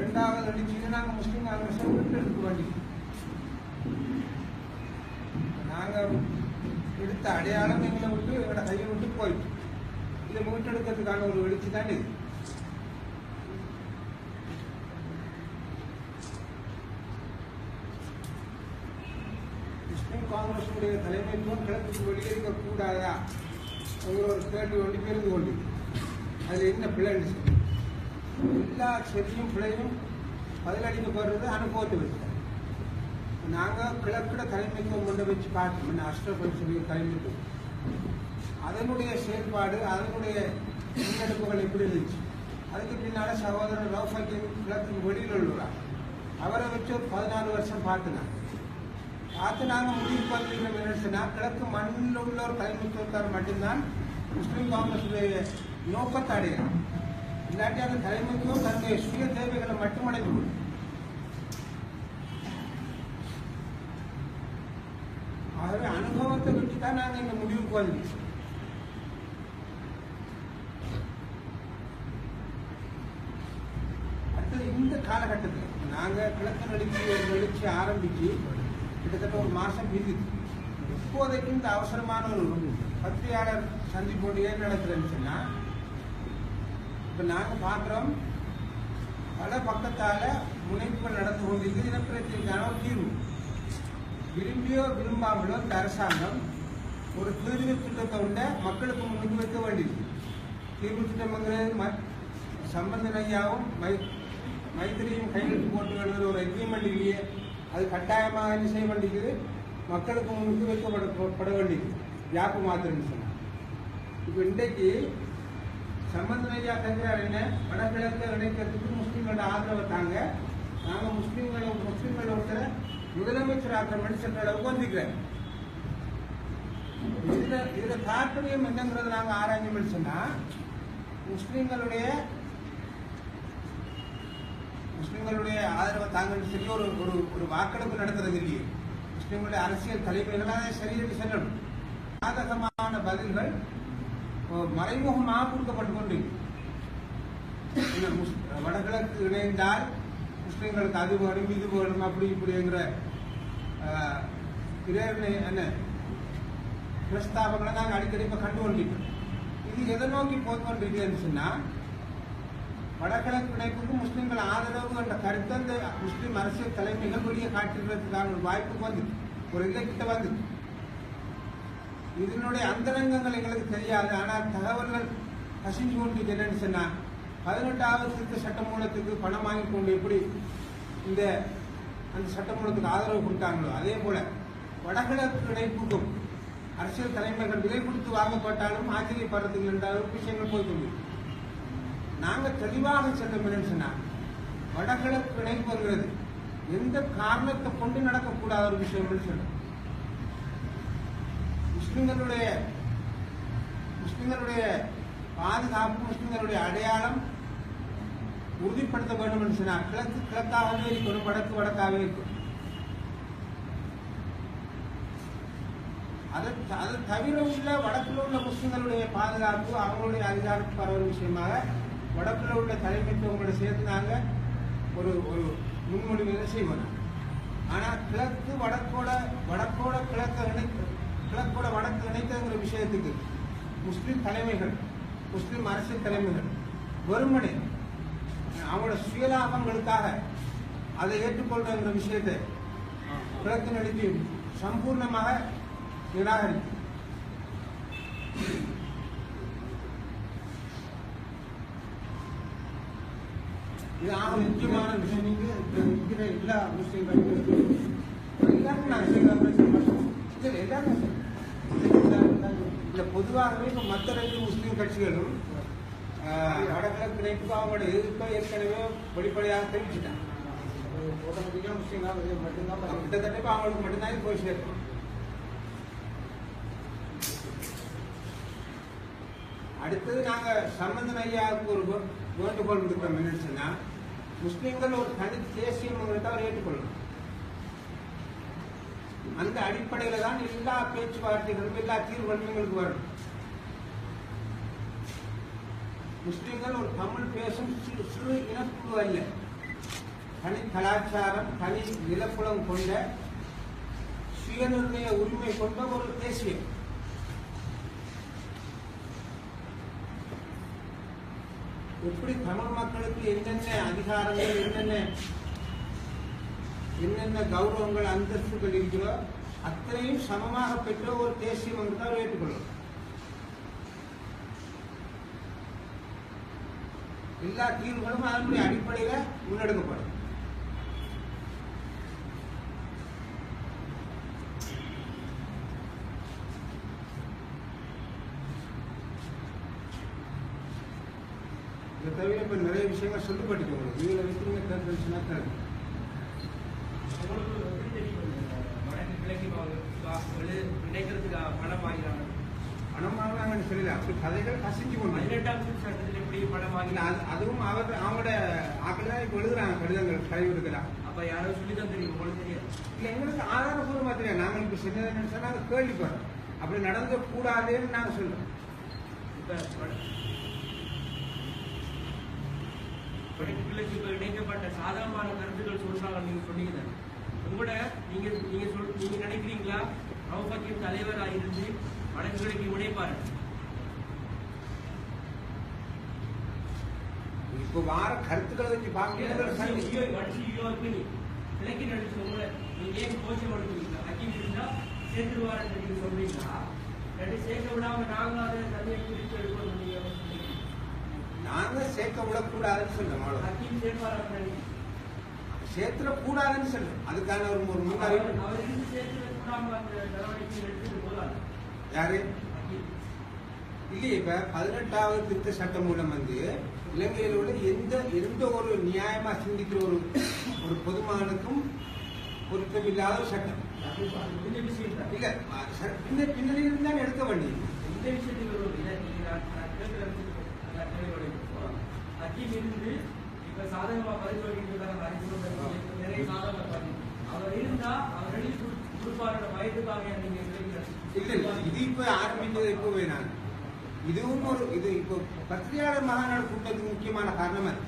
ரெண்டாவது அடிச்சு நாங்கள் முஸ்லீம் காங்கிரஸை விட்டு எடுக்க வேண்டியது நாங்கள் எடுத்த அடையாளம் எங்களை விட்டு எங்களோட கையை விட்டு போயிட்டு. இதை மீட்டெடுக்கிறதுக்கான ஒரு எழுச்சி தான் இது. முஸ்லீம் காங்கிரஸுடைய தலைமைத்துவம் கிழக்குக்கு வெளியே இருக்கக்கூடாதா? ஒரு கேள்வி ஒன்று இருந்து கொண்டு அதில் என்ன பிள்ளைன்னு சொல்லி எல்லா செடியும் பிள்ளையும் பிழையும் பதிலளிக்கப்படுறது அனுபவத்தை வச்சு. நாங்கள் கிழக்கிட தலைமைத்துவம் கொண்டு வச்சு பார்த்தோம் அஷ்டபதி சொல்லி தலைமைத்துவம். அதனுடைய செயல்பாடு அதனுடைய முன்னெடுப்புகள் எப்படி இருந்துச்சு? அதுக்கு பின்னால சகோதரர் ரவுஃபக்கின் கிழக்கு வெளியில் உள்ளார் அவரை வச்சு ஒரு பதினாலு வருஷம் பார்த்துனாங்க பார்த்து நாங்கள் முடிவு பண்ணிக்கிறோம் கிழக்கு மண்ணில் உள்ள ஒரு தலைமைத்துவத்தார் மட்டும்தான் முஸ்லீம் காங்கிரஸுடைய நோக்கத்தை அடையலாம் இல்லாட்டி அந்த தலைமைத்துவம் தன்னுடைய சுய தேவைகளை மட்டும் அடைந்து ஆகவே அனுபவத்தை வச்சு தான் நாங்கள் இந்த முடிவுக்கு வந்தோம் அடுத்தது இந்த காலகட்டத்தில் நாங்கள் கிழக்கு நடிச்சு ஒரு நடிச்சு ஆரம்பித்து கிட்டத்தட்ட ஒரு மாதம் பிரிது இப்போதைக்கு இந்த அவசரமான ஒரு பத்திரிகையாளர் சந்திப்பு ஏன் நடக்குதுன்னு சொன்னால் இப்போ நாங்கள் பார்க்குறோம் பல பக்கத்தால் முனைப்புகள் நடந்து கொண்டிருக்கு இனப்பிரச்சனைக்கான ஒரு தீர்வு. விரும்பியோ விரும்பாமலோ இந்த அரசாங்கம் ஒரு தீர்வு திட்டத்தை உண்ட மக்களுக்கு முன்னுக்கு வைக்க வேண்டியது. தீர்வு திட்டம்ங்கிறது ம சம்பந்தன் மை மைத்திரியும் கையெழுத்து போட்டு எழுதுகிற ஒரு எக்ரிமெண்ட் இல்லையே அது கட்டாயமாக என்ன செய்ய வேண்டியது? மக்களுக்கு முன்னுக்கு வைக்கப்பட பட வேண்டியது. யாப்பு மாத்திரம்னு சொன்னாங்க இப்போ இன்றைக்கு சம்பந்தன் ஐயா கேட்கிறார் என்ன? வடகிழக்கு இணைக்கிறதுக்கு முஸ்லீம்களோட ஆதரவை தாங்க நாங்கள் முஸ்லீம்களை முஸ்லீம்களை ஒருத்தர முதலமைச்சர் ஆக்கிற மனுஷன் அளவுக்கு வந்திருக்கிறேன் இதுல இதுல தாற்பயம் என்னங்கிறத நாங்க ஆராய்ஞ்சோம்னு சொன்னா முஸ்லீம்களுடைய முஸ்லீம்களுடைய ஆதரவை தாங்கன்னு சொல்லி ஒரு ஒரு ஒரு வாக்கெடுப்பு நடத்துறது இல்லையே. முஸ்லீம்களுடைய அரசியல் தலைமைகளாக சரியாக செல்லணும். சாதகமான பதில்கள் மறைமுகமாக கொடுக்கப்பட்டு கொண்டு முஸ்- வடகிழக்கு இணைந்தால் முஸ்லீம்களுக்கு அது வேணும் இது வேணும் அப்படி இப்படிங்கிற என்ன பிரஸ்தாபங்களை நாங்கள் அடிக்கடி இப்போ கண்டு கொண்டிருக்கோம் இது எதை நோக்கி போய்கொண்டிருக்கேன்னு சொன்னால் வடகிழக்கு இணைப்புக்கு முஸ்லீம்கள் ஆதரவு என்ற கருத்தை அந்த முஸ்லீம் அரசியல் தலைமைகள் வெளியே காட்டுறதுக்கான ஒரு வாய்ப்பு வந்து ஒரு இலக்கிட்ட வந்து இதனுடைய அந்தரங்கங்கள் எங்களுக்கு தெரியாது. ஆனால் தகவல்கள் கசிஞ்சு கொண்டு என்னன்னு சொன்னா பதினெட்டாவது திருத்த சட்டமூலத்துக்கு பணம் வாங்கி கொண்டு எப்படி இந்த அந்த சட்டமூலத்துக்கு ஆதரவு கொடுத்தாங்களோ அதே போல வடகிழக்கு இணைப்புக்கும் அரசியல் தலைமைகள் விலை கொடுத்து வாங்கப்பட்டாலும் ஆச்சரியப்படுறதுக்கு என்ற விஷயங்கள் போய் நாங்கள் தெளிவாக செல்லும் என்னன்னு சொன்னா வடகிழக்கு இணைப்புங்கிறது எந்த காரணத்தை கொண்டு நடக்கக்கூடாத ஒரு விஷயம்னு சொன்னோம் முஸ்லிம்களுடைய முஸ்லிம்களுடைய பாதுகாப்பு முஸ்லிம்களுடைய அடையாளம் உறுதிப்படுத்த வேண்டும் என்று சொன்னார். கிழக்கு கிழக்காகவே இருக்கணும் வடக்கு வடக்காகவே இருக்கும். அதை அதை தவிர உள்ள வடக்கில் உள்ள முஸ்லிம்களுடைய பாதுகாப்பு அவங்களுடைய அதிகாரத்து பரவல் விஷயமாக வடக்கில் உள்ள தலைமைத்துவங்களோட சேர்த்து நாங்கள் ஒரு ஒரு முன்மொழிவுகளை செய்வோம். ஆனால் கிழக்கு வடக்கோட வடக்கோட கிழக்கு கிழக்கோட வடக்கு இணைத்தங்கிற விஷயத்துக்கு முஸ்லீம் தலைமைகள் முஸ்லீம் அரசியல் தலைமைகள் வெறுமனே அவங்களோட சுயலாபங்களுக்காக அதை ஏற்றுக்கொள்றங்கிற விஷயத்தை கிழக்கு நடித்து சம்பூர்ணமாக நிராகரிக்கும். இது ஆக முக்கியமான விஷயம். நீங்க இருக்கிற எல்லா முஸ்லீம்களுக்கும் எல்லாருக்கும் நான் இல்லை எல்லாருக்கும் இல்ல பொதுவாகவே இப்ப மற்ற ரெண்டு முஸ்லீம் கட்சிகளும் ஆஹ், வடகிழக்கு இணைப்பு அவங்களோட எதிர்ப்பை ஏற்கனவே வெளிப்படையாக தெரிவிச்சுட்டாங்க. ஆட்டோமேட்டிக்காக முஸ்லீம்காக மட்டும்தான் அப்ப கிட்டத்தட்ட இப்ப அவங்களுக்கு மட்டும்தான் இது போய் சேரும் அடுத்தது நாங்கள் சம்பந்தன் ஐயாவுக்கு ஒரு வே- வேண்டுகோள் விடுக்கிறோம். என்னன்னு சொன்னா முஸ்லீம்கள் ஒரு தனி தேசியம் அவர் ஏற்றுக்கொள்ளணும். அந்த அடிப்படையில தான் எல்லா பேச்சுவார்த்தைகளும் எல்லா தீர்வுகளும் எங்களுக்கு வரும் முஸ்லீம்கள் ஒரு தமிழ் பேசும் சிறு சிறு இனக்குழு அல்ல. தனி கலாச்சாரம் தனி நிலப்புலம் கொண்ட சுயநிர்ணய உரிமை கொண்ட ஒரு தேசியம். எப்படி தமிழ் மக்களுக்கு என்னென்ன அதிகாரங்கள் என்னென்ன என்னென்ன கௌரவங்கள் அந்தஸ்துகள் இருக்கிறோ அத்தனையும் சமமாக பெற்ற ஒரு தேசியம் என்று தான் ஏற்றுக்கொள்ளும் எல்லா தீர்வுகளும் அதனுடைய அடிப்படையில் முன்னெடுக்கப்படும். இதை தவிர இப்ப நிறைய விஷயங்கள் சொல்லப்பட்டு உங்களுக்கு இதுல வைக்கிறீங்க தேர்தல் சொன்னா தேர்தல் உங்களுக்கு எப்படி தெரியும் இந்த வடக்கு கிழக்கு பா- வாக்குகள் இணைக்கிறதுக்கு பணம் வாங்கினாங்க பணம் வாங்கினாங்கன்னு சொல்லல அப்படி கதைகள் கசிஞ்சு கொண்டு பதினெட்டாம் திருத்த சட்டத்தில் எப்படி பணம் இல்ல, அதுவும் அவர் அவங்களோட ஆக்கள் தான் இப்ப எழுதுறாங்க கடிதங்கள் கழிவுறுக்கலாம் அப்ப யாரோ சொல்லி தான் தெரியும் உங்களுக்கு தெரியாது இல்ல எங்களுக்கு ஆதாரபூர்வமா தெரியும் நாங்க இப்ப சொன்னதுன்னு சொன்னா நாங்க கேள்விப்படுறோம் அப்படி நடந்து கூடாதுன்னு நாங்க சொல்றோம் இப்ப வட- வடக்கு கிழக்கு இப்ப இணைக்கப்பட்ட சாதகமான கருத்துக்கள் சொல்றாங்க நீங்க சொன்னீங்க உங்களோட நீங்க நீங்க சொல் நீங்க நினைக்கிறீங்களா? ரவுபக்கியம் தலைவரா இருந்து வடக்கு கிழக்கு இணைப்பாரு இப்ப வார கருத்துக்களை வச்சு பார்க்கணும். கிழக்கு நடிச்சு உங்களை நீங்க ஏன் கோச்சம் எடுக்கிறீங்களா ஹக்கீம் இருந்தா சேர்த்துருவாருன்னு நீங்க சொல்றீங்களா? ரெண்டு சேர்க்க விடாம நாங்க அதை தனியாக பிரிச்சு எடுக்கணும் நீங்க. நாங்க சேர்க்க விடக்கூடாதுன்னு அவ்வளவு ஹக்கீம் சேர்ப்பாரு சேர்த்துல கூடாதுன்னு சொல்றோம் அதுக்கான ஒரு ஒரு போதாது. யாரு? இல்லையே இப்ப பதினெட்டாவது திருத்த சட்டம் மூலம் வந்து இலங்கையில் உள்ள எந்த எந்த ஒரு நியாயமா சிந்திக்கிற ஒரு ஒரு பொதுமானுக்கும் பொருத்தமில்லாத ஒரு சட்டம். இல்ல பின்ன பின்னணியில் தான் எடுக்க வேண்டியது. இந்த விஷயத்துக்கு இப்ப சாதகமா அறிமுகம் நிறைய பண்ணி அவர் இருந்தா அவர் எழுதி கொடு- கொடுப்பாரோட வயதுக்காக நீங்க. இல்ல இது இப்ப ஆரம்பிச்சது எப்போ வேணாங்க இதுவும் ஒரு இது இப்போ பத்திரிகையாளர் மாநாடு கூட்டத்துக்கு முக்கியமான காரணம் அது.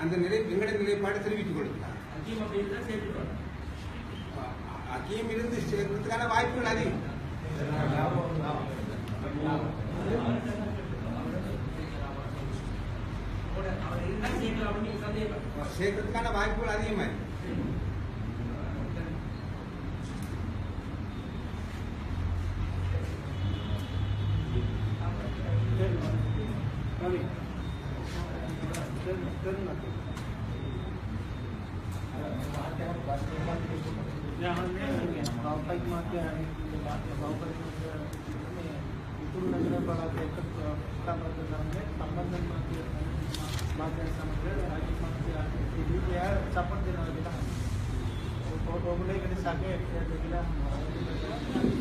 அந்த நிலை எங்களுடைய நிலைப்பாடு தெரிவித்துக் சேர்த்துக்கணும் அக்கியம் இருந்து சேர்க்கிறதுக்கான வாய்ப்புகள் அதிகம். శ్రీకృతికన్నా వాయిపులు అధికమై ಬಡಾದ್ರೆ ಸಂಬಂಧದಲ್ಲಿ ಸಂಬಂಧ ಮಾತಾಡ್ತಾನೆ ರಾಜಕೀಯ ಮಾಡ್ತೀವಿ ಈ ರೀತಿಯ ಸಪೋರ್ಟ್ ದಿನವಾಗಿಲ್ಲ ಒಬ್ಬಳೇ ಕಡೆ ಸಾಕೆ ಇರಲಿಲ್ಲ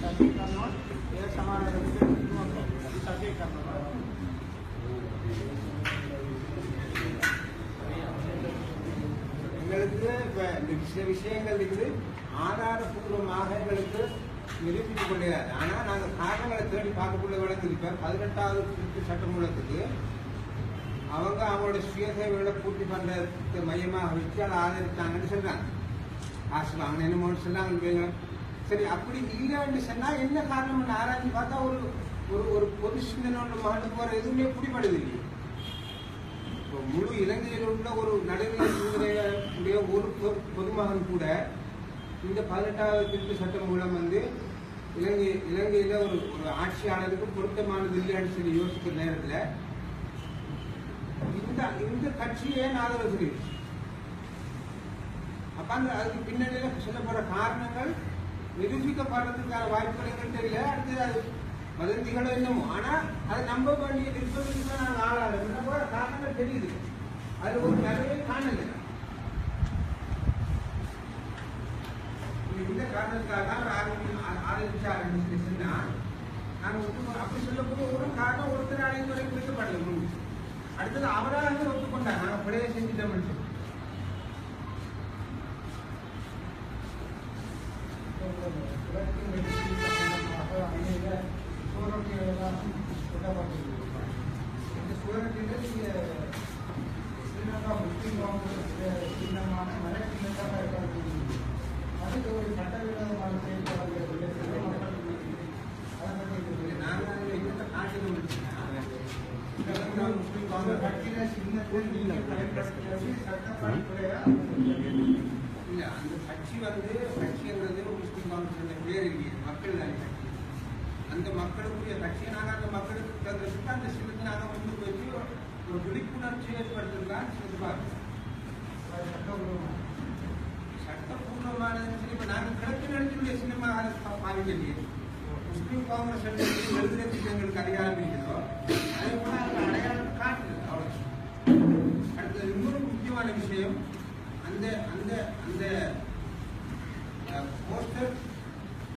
ಸಾಕೆ ಕಾರಣ ಸಮಾನ ಸಾಕೆ ಕಾರಣ எங்களுக்கு விஷயங்கள் இது ஆதாரபூர்வமாக எங்களுக்கு நிரூபித்துக் கொள்ளாது ஆனால் நாங்கள் காரணங்களை தேடி பார்க்கக்கூடிய விளக்குது இப்ப பதினெட்டாவது திருத்த சட்டமூலத்துக்கு அவங்க அவங்களோட சுயசேவைகளை பூர்த்தி பண்றதுக்கு மையமாக வச்சு அதை ஆதரித்தாங்கன்னு சொல்றாங்க. காசு வாங்கின என்னமோன்னு சொன்னாங்க சரி அப்படி இல்லைன்னு சொன்னா என்ன காரணம்னு ஆராய்ச்சி பார்த்தா ஒரு ஒரு ஒரு பொது சிந்தனை மகனுக்கு போற எதுவுமே பிடிபடுது இல்லையே. இப்போ முழு இலங்கையில் உள்ள ஒரு நடுநிலை சிந்தனையுடைய ஒரு பொதுமகன் கூட இந்த பதினெட்டாவது திருத்த சட்டம் மூலம் வந்து இலங்கை இலங்கையில ஒரு ஒரு ஆட்சியாளருக்கு பொருத்தமானது இல்லைன்னு சொல்லி யோசிக்கிற நேரத்துல இந்த இந்த கட்சியே ஆதரவு தெரிவிச்சு அப்ப அந்த அதுக்கு பின்னணியில சொல்லப்படுற காரணங்கள் நிரூபிக்கப்படுறதுக்கான வாய்ப்புகள் எங்கள்கிட்ட இல்லை அடுத்தது அது வதந்திகளோ என்னமோ. ஆனா அதை நம்ப வேண்டிய நிர்பந்தத்துக்கு தான் நாங்கள் ஆளாளர் என்ன போல காரணங்கள் தெரியுது. அது ஒரு நிறைய காணலை. இந்த காரணத்துக்காக தான் ஆரம்பி ஆரம்பிச்சாருன்னு நாங்கள் ஒத்துக்கோ அப்படி சொல்லக்கூடிய ஒரு காரணம் ஒருத்தர் அடைமுறை குறிக்கப்படல முன்பு அடுத்தது அவராக ஒத்துக்கொண்டார். நாங்கள் பிழைய செஞ்சுட்டோம்னு சொல்லி இந்த சூழலில் நீங்க ஸ்ரீலங்கா முஸ்லீம் காங்கிரஸ் சின்னமான இல்ல அந்த கட்சி வந்து கட்சிங்கிறது முஸ்லிம் பேர் இல்லையே மக்கள் தானே கட்சி அந்த மக்களுக்குரிய கட்சியை அந்த மக்களுக்கு தந்துட்டு அந்த சின்னத்தை வந்து போய் ஒரு விழிப்புணர்ச்சி ஏற்படுத்துறதுதான் எதிர்பார்க்கிறோம் சட்டப்பூர்வமானதுன்னு சொல்லி இப்ப நாங்கள் கிழக்கு நிலத்தினுடைய சினிமா பாவிக்கலையே முஸ்லீம் காங்கிரஸ் எழுதுறதுக்கு எங்களுக்கு அதிகாரம் இருக்கிறதோ அதே போல அந்த காட்டுது. அவ்வளோ அடுத்தது இன்னொரு முக்கியமான விஷயம் அந்த அந்த அந்த போஸ்டர்